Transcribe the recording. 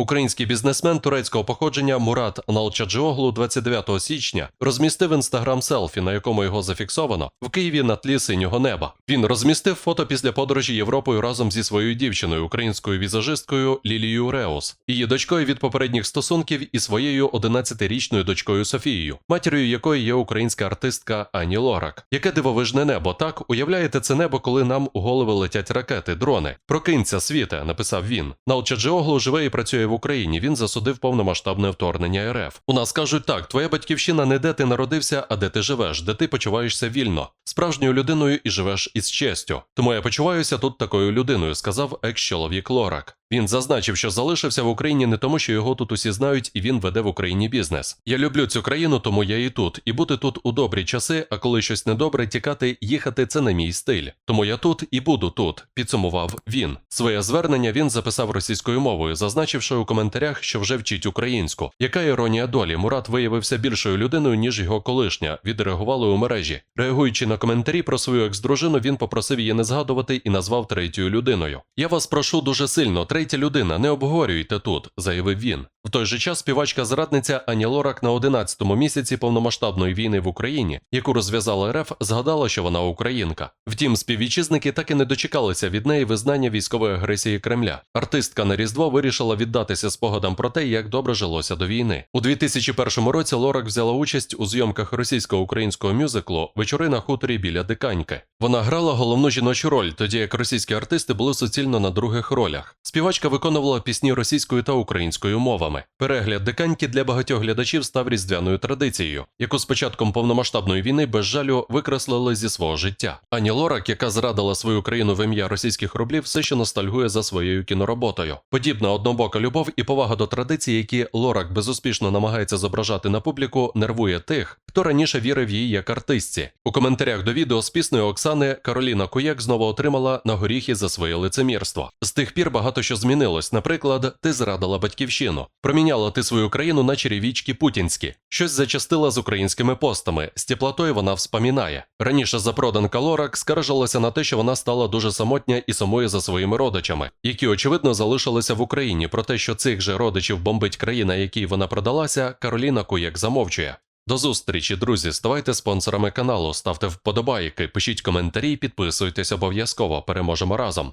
Український бізнесмен турецького походження Мурат Налчаджіоглу 29 січня розмістив інстаграм селфі, на якому його зафіксовано в Києві на тлі синього неба. Він розмістив фото після подорожі Європою разом зі своєю дівчиною, українською візажисткою Лілією Реус, її дочкою від попередніх стосунків і своєю 11-річною дочкою Софією, матір'ю якої є українська артистка Ані Лорак. Яке дивовижне небо, так уявляєте це небо, коли нам у голови летять ракети, дрони. Прокинься, світе, написав він. Налчаджіоглу живе і працює в Україні. Він засудив повномасштабне вторгнення РФ. У нас кажуть так: твоя батьківщина не де ти народився, а де ти живеш, де ти почуваєшся вільно, справжньою людиною і живеш із честю. Тому я почуваюся тут такою людиною, сказав екс-чоловік Лорак. Він зазначив, що залишився в Україні не тому, що його тут усі знають, і він веде в Україні бізнес. Я люблю цю країну, тому я і тут. І бути тут у добрі часи, а коли щось недобре, тікати, їхати це не мій стиль. Тому я тут і буду тут, підсумував він. Своє звернення він записав російською мовою, зазначивши у коментарях, що вже вчить українську. Яка іронія долі? Мурат виявився більшою людиною, ніж його колишня. Відреагували у мережі. Реагуючи на коментарі про свою екс-дружину, він попросив її не згадувати і назвав третьою людиною. Я вас прошу дуже сильно, третя людина, не обговорюйте тут, заявив він. В той же час співачка зрадниця Ані Лорак на 11-му місяці повномасштабної війни в Україні, яку розв'язала РФ, згадала, що вона українка. Втім, співвітчизники так і не дочекалися від неї визнання військової агресії Кремля. Артистка на Різдво вирішила віддатися спогадам про те, як добре жилося до війни. У 2001 році Лорак взяла участь у зйомках російсько-українського мюзиклу Вечори на хуторі біля Диканьки. Вона грала головну жіночу роль, тоді як російські артисти були суцільно на других ролях. Співачка виконувала пісні російською та українською мовами. Перегляд диканьки для багатьох глядачів став різдвяною традицією, яку з початком повномасштабної війни без жалю викреслили зі свого життя. Ані Лорак, яка зрадила свою країну в ім'я російських рублів, все ще ностальгує за своєю кінороботою. Подібна однобока любов і повага до традицій, які Лорак безуспішно намагається зображати на публіку, нервує тих, хто раніше вірив їй як артистці. У коментарях до відео з піснею Оксани Кароліна Куяк знову отримала на горіхи за своє лицемірство. З тих пір багато що змінилось. Наприклад, ти зрадила батьківщину, проміняла ти свою країну на черевічки путінські, щось зачастила з українськими постами. З теплотою вона вспомінає. Раніше запроданка Лорак скаржилася на те, що вона стала дуже самотня і сумує за своїми родичами, які очевидно залишилися в Україні. Про те, що цих же родичів бомбить країна, якій вона продалася, Кароліна Куяк замовчує. До зустрічі, друзі. Ставайте спонсорами каналу, ставте вподобайки, пишіть коментарі, підписуйтесь обов'язково. Переможемо разом.